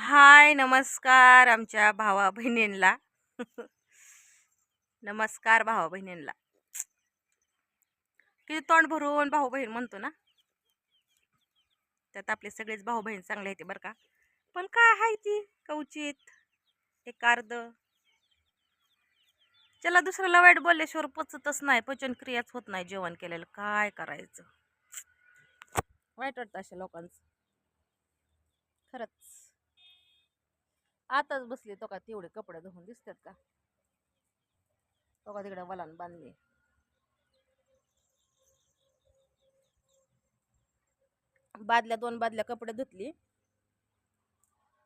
हाय नमस्कार आमच्या भावा बहिणींना नमस्कार भावा बहिणींना किती तोंड भरून भाऊ बहीण म्हणतो ना? त्यात आपले सगळेच भाऊ बहीण चांगले आहेत बरं का? पण काय आहे ती? कवचित? एक अर्ध? चला दुसऱ्याला वाईट बोलल्याशिवाय पचतच नाही पचन क्रियाच होत नाही जेवण केलेलं. काय करायचं? वाईट वाटतं अशा लोकांचं. खरंच. आताच बसली तो का तेवढे कपडे धुवून दिसतात का? तो का तिकडे वलान बांधली. बादल्या दोन बादल्या कपडे धुतली.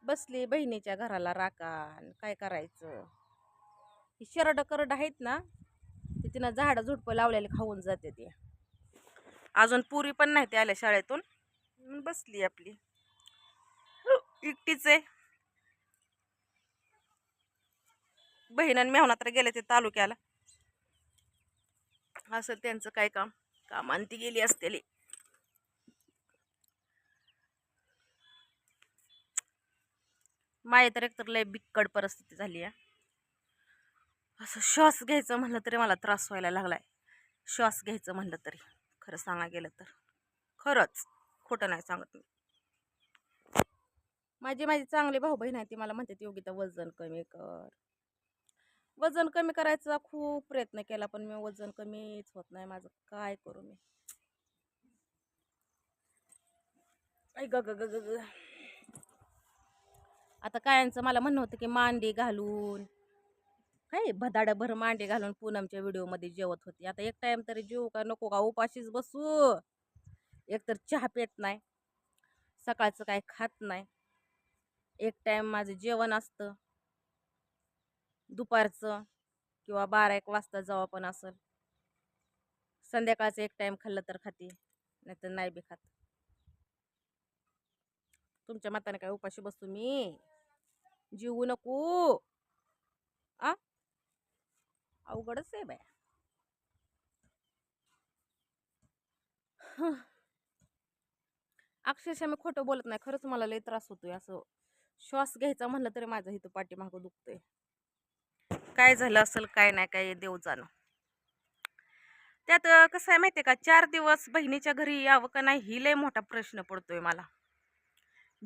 बसली बहिणीच्या घराला राखान काय करायचं? ही शरड करड आहेत ना ते तिनं झाडं झुडपं लावलेले खाऊन जाते ते. अजून पुरी पण नाही ते आल्या शाळेतून. बसली आपली. एकटीच आहे. बहिणान मेहना तर गेले ते तालुक्याला. असं त्यांचं काय काम? काम ती गेली असतेली. माय तर एकतर लय बिक्कड परिस्थिती झाली आहे असं श्वास घ्यायचं म्हणलं तरी मला त्रास व्हायला लागलाय. श्वास घ्यायचं म्हणलं तरी. खरं सांगा गेलं तर. खरंच. खोटं नाही सांगत मी. माझी माझी चांगली भाऊ बहीण आहे ती मला म्हणते योगिता वजन कमी कर. वजन कमी करायचा खूप प्रयत्न केला पण मी वजन कमीच होत नाही. माझं काय करू मी? ऐ ग ग ग ग ग. आता कायांचं मला म्हणणं होतं की मांडी घालून काय भदाडभर मांडी घालून पूनमच्या व्हिडिओमध्ये जेवत होती. आता एक टाइम तरी जेवू का नको का? उपाशीच बसू. एकतर चहा पेत नाही. सकाळचं काय खात नाही. एक टाइम माझं जेवण असतं. दुपारचं किंवा बारा एक वाजता जाऊ पण असं. संध्याकाळचं एक टाईम खाल्लं तर खाते नाही तर नाही बी खात. तुमच्या मताने काय उपाशी बसतो मी? जीवू नको. आ? अवघडच आहे बाय. अक्षरशः मी खोटं बोलत नाही खरंच मला लई त्रास होतोय असं. श्वास घ्यायचा म्हणलं तरी माझं इथं पाठीमागं दुखतंय. काय झालं असेल काय नाही काय देव जाणं. त्यात कसं आहे माहिती आहे का चार दिवस बहिणीच्या घरी यावं का नाही ही लय मोठा प्रश्न पडतोय मला.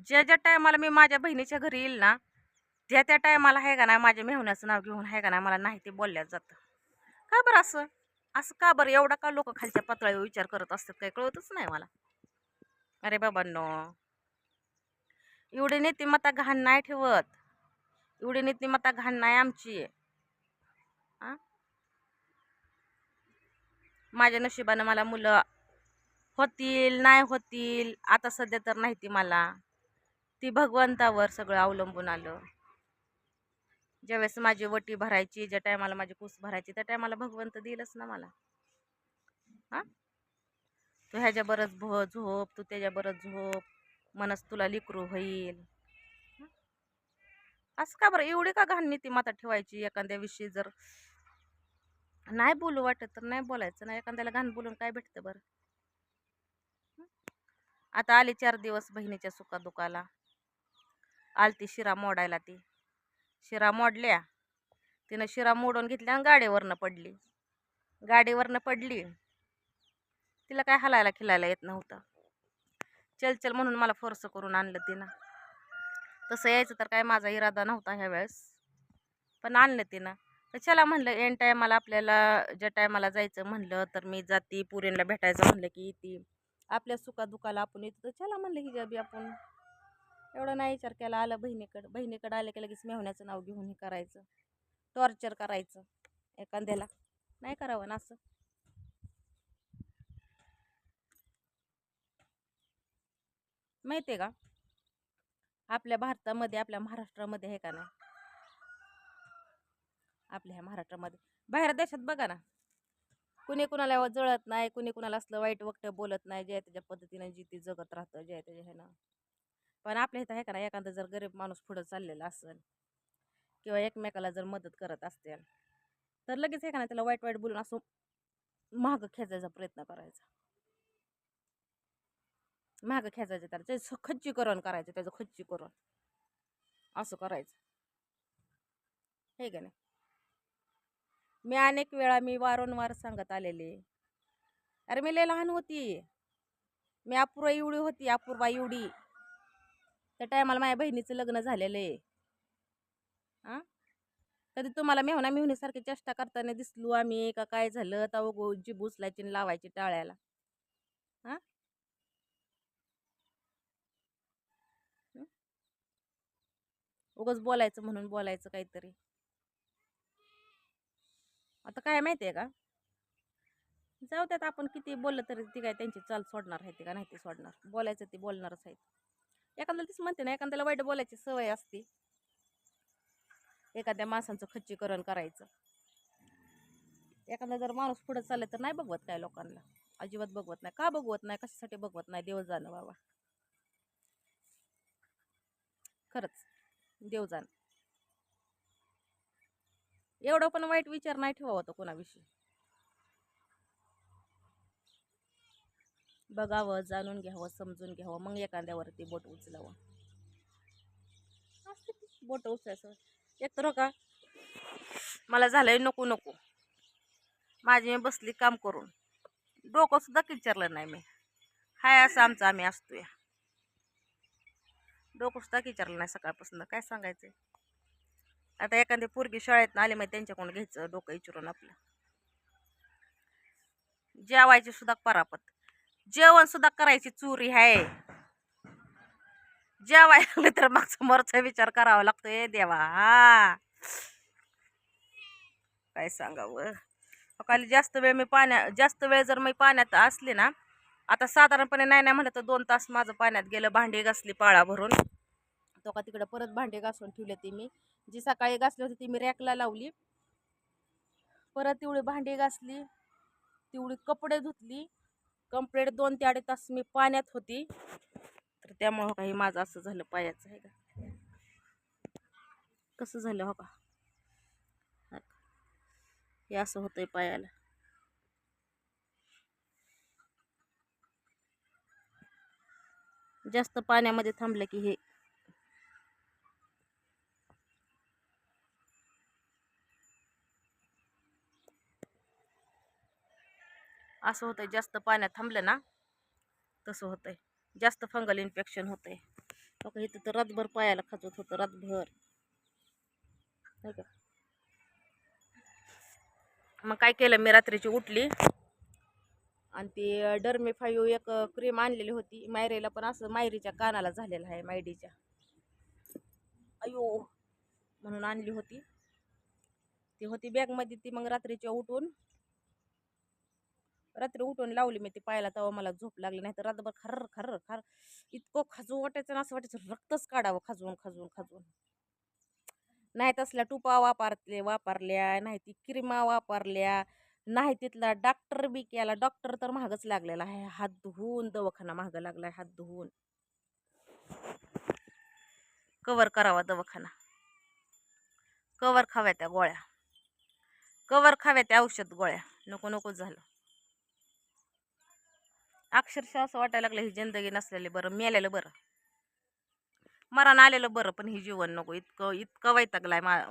ज्या ज्या टायमाला मी माझ्या बहिणीच्या घरी येईल ना त्या त्या टायमाला आहे का नाही माझ्या मेहण्याचं नाव घेऊन आहे का नाही मला नाही ते बोलल्या जातं. का बरं असं? असं का बरं? एवढा का लोक खालच्या पातळीवर विचार करत असतात काय कळतच नाही मला. अरे बाबांनो. एवढी नीतिमत्ता घाण नाही ठेवत. एवढी नीतिमत्ता घाण नाही आमची. आ? माझ्या नशिबानं मला मुलं होतील नाही होतील आता सध्या तर नाही ती मला. ती भगवंतावर सगळं अवलंबून आलं. ज्यावेळेस माझी वटी भरायची ज्या टायमाला माझी कुस भरायची त्या टायमाला भगवंत दिलंच ना मला. हां? तू ह्याच्या बरंच भो झोप तू त्याच्या बरंच झोप. मनस तुला लिकरू होईल. असं का बरं? एवढी का घाण ती माता ठेवायची एखाद्याविषयी जर? नाही बोलू वाटत तर नाही बोलायचं नाही एखाद्याला घाण बोलून काय भेटतं बरं? आता आले चार दिवस बहिणीच्या सुखादुखाला. आलती शिरा मोडायला ती. शिरा मोडल्या. तिनं शिरा मोडून घेतल्या आणि गाडीवरनं पडली. गाडीवरनं पडली. तिला काय हलायला खिलायला येत नव्हतं. चल चल म्हणून मला फोर्स करून आणलं तिनं. तसं यायचं तर काय माझा इरादा नव्हता ह्या वेळेस. पण आणलं तिनं. तर चला म्हणलं एन टायमाला आपल्याला ज्या टायमाला जायचं म्हणलं तर मी जाती पुरेनला भेटायचं म्हणलं की येते आपल्या सुखादुखाला आपण येतो तर चला म्हणलं हिच्या बी आपण. एवढं नाही विचार केला आलं बहिणीकडं. बहिणीकडं आलं की लगेच मेहण्याचं नाव घेऊन हे करायचं. टॉर्चर करायचं एखाद्याला. नाही करावं ना असं. माहिती आहे का? आपल्या भारतामध्ये आपल्या महाराष्ट्रामध्ये आहे का नाही? आपल्या ह्या महाराष्ट्रामध्ये. बाहेर देशात बघा ना. कुणी कुणाला जळत नाही कुणी कुणाला असलं वाईट वक्तव्य बोलत नाही जे त्याच्या पद्धतीनं जी ती जगत राहतं जे त्याच्या ह्यानं. पण आपल्या इथं आहे का ना एखादा जर गरीब माणूस पुढं चाललेला असेल किंवा एकमेकाला जर मदत करत असतील तर लगेच आहे का ना त्याला वाईट वाईट बोलून असं मागं खेचायचा प्रयत्न करायचा. मागं खेचायचं त्याला. त्याचं खच्चीकरण करायचं त्याचं खच्चीकरण. असं करायचं. हे का नाही? मी अनेक वेळा मी वारंवार सांगत आलेले. अरे मी लय लहान होती. मी अपूर्वा एवढी होती अपूर्वा एवढी. त्या टायमाला माझ्या बहिणीचं लग्न झालेलं आहे. हां कधी तुम्हाला मेहना मेहनीसारखी चेष्टा करताना दिसलो आम्ही का काय झालं? तर गो जीभ उचलायची आणि लावायची टाळ्याला. हां उगच बोलायचं म्हणून बोलायचं काहीतरी. आता काय माहिती आहे का? जाऊ त्यात आपण किती बोललं तरी ती काय त्यांची चाल सोडणार आहे ती का नाही ती सोडणार. बोलायचं ती बोलणारच आहेत एखाद्याला तीच म्हणते ना एखाद्याला वाईट बोलायची सवय असते. एखाद्या माणसांचं खच्चीकरण करायचं. एखादा जर माणूस पुढे चालले तर नाही बघवत काय लोकांना. अजिबात बघवत नाही. का बघवत नाही? कशासाठी बघवत नाही? देव जाणं बाबा. खरंच. देवजान एवढं पण वाईट विचार नाही ठेवावं तो कोणाविषयी. बघावं जाणून घ्यावं समजून घ्यावं मग एखाद्यावरती बोट उचलावं. बोट उचलायचं. एक तर का मला झालंय नको नको. माझी मी बसली काम करून. डोकं सुद्धा विचारलं नाही मी. हाय असं आमचं आम्ही असतोय. डोकं सुद्धा विचारलं नाही सकाळपासून. काय सांगायचं आता एखादी पोरगी शाळेत आले मग त्यांच्याकडून घ्यायचं डोकं विचारून आपलं. जेवायची सुद्धा परापत. जेवण सुद्धा करायची चोरी आहे जेवायला तर मग समोरचा विचार करावा लागतो ए देवा. हा काय सांगावं? काल जास्त वेळ मी पाण्या जास्त वेळ जर मी पाण्यात असले ना आता साधारणपणे नाही नाही म्हणलं तर दोन तास माझं पाण्यात गेलं भांडी घासली पाळा भरून. तो का तिकडं परत भांडी घासून ठेवले ती मी. जी सकाळी घासली होती ती मी रॅकला लावली. परत तेवढी भांडी घासली तेवढी कपडे धुतली. कंप्लीट दोन ते अडीच तास मी पाण्यात होती. तर त्यामुळं काही माझं असं झालं पायाचं आहे का? कसं झालं हो का का? हे असं होतंय पायाला. जास्त पाण्यामध्ये थांबलं की हे. असं होतंय जास्त पाण्यात थांबलं ना तसं होतंय. जास्त फंगल इन्फेक्शन होतंय. बघा इथं तर रातभर पायाला खाजवत होतं रातभर. नाही का? मग काय केलं? मी रात्रीची उठली. आणि ती डर्मेफायू एक क्रीम आणलेली होती. मायरेला पण असं मायरीच्या कानाला झालेलं आहे मायडीच्या अयो म्हणून आणली होती. ती होती बॅगमध्ये ती मग रात्रीच्या उठून रात्री उठून लावली मी ती पायाला तेव्हा मला झोप लागली नाही तर रात्रभर खर्र खर्र खर इतकं खाजू वाटायचं ना असं वाटायचं रक्तच काढावं खाजवून खाजवून खाजवून नाही तसल्या टुपा वापरले वापरल्या नाही ती क्रीमा वापरल्या नाही तिथला डॉक्टर बी केला डॉक्टर तर महागच लागलेला आहे. हात धुवून दवाखाना महाग लागलाय हात धुवून. कवर करावा दवाखाना. कवर खाव्या त्या गोळ्या. कवर खाव्या त्या औषध गोळ्या. नको नको झालं. अक्षरशः असं वाटायला लागलं ही जिंदगी नसलेली बरं मेलेलं बरं. मरण आलेलं बरं पण ही जीवन नको. इतकं इतकं वैतागलाय मा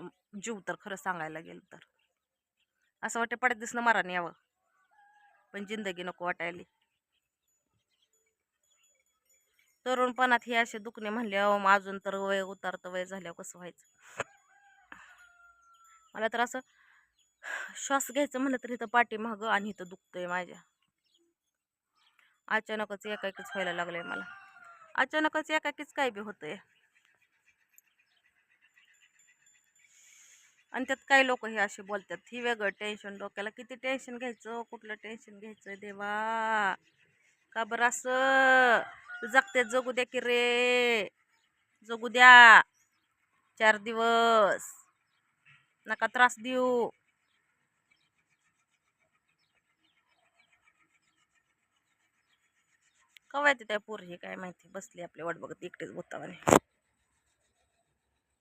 जीव तर खरं सांगायला गेलं तर. असं वाटतं पडत दिसणं मरण यावं. पण जिंदगी नको वाटायली. तरुणपणात हे असे दुखणे म्हणले अहो मग अजून तर वय उतारतं वय झाल्यावर कसं व्हायचं? मला तर असं श्वास घ्यायचं म्हणलं तर इथं पाठीमागं आणि इथं दुखतंय माझ्या. अचानकच एकाकीच व्हायला लागलंय मला. अचानकच एकाकीच काय बी होतंय. आणि त्यात काही लोक हे असे बोलतात ही वेगळं टेन्शन डोक्याला किती टेन्शन घ्यायचं? कुठलं टेन्शन घ्यायचं? देवा का बरं असं? जगते जगू द्या की रे जगू द्या. चार दिवस नका त्रास देऊ. कवा येते त्या पोरी काय माहिती बसली आपली वाट बघत एकटीच बोतावाने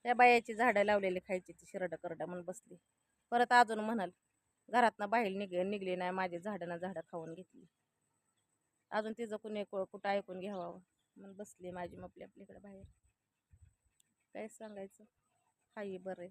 त्या बायाची झाडं लावलेली खायची ती शिरडं करडं म्हणून बसली. परत अजून म्हणाल घरातनं बाहेर निघ निघली नाही माझी झाडं ना झाडं खाऊन घेतली. अजून तिचं कुणी कुठं ऐकून घ्यावं? म्हणून बसली माझी मपली आपल्याकडे बाहेर. काय सांगायचं? हाही बरं आहे.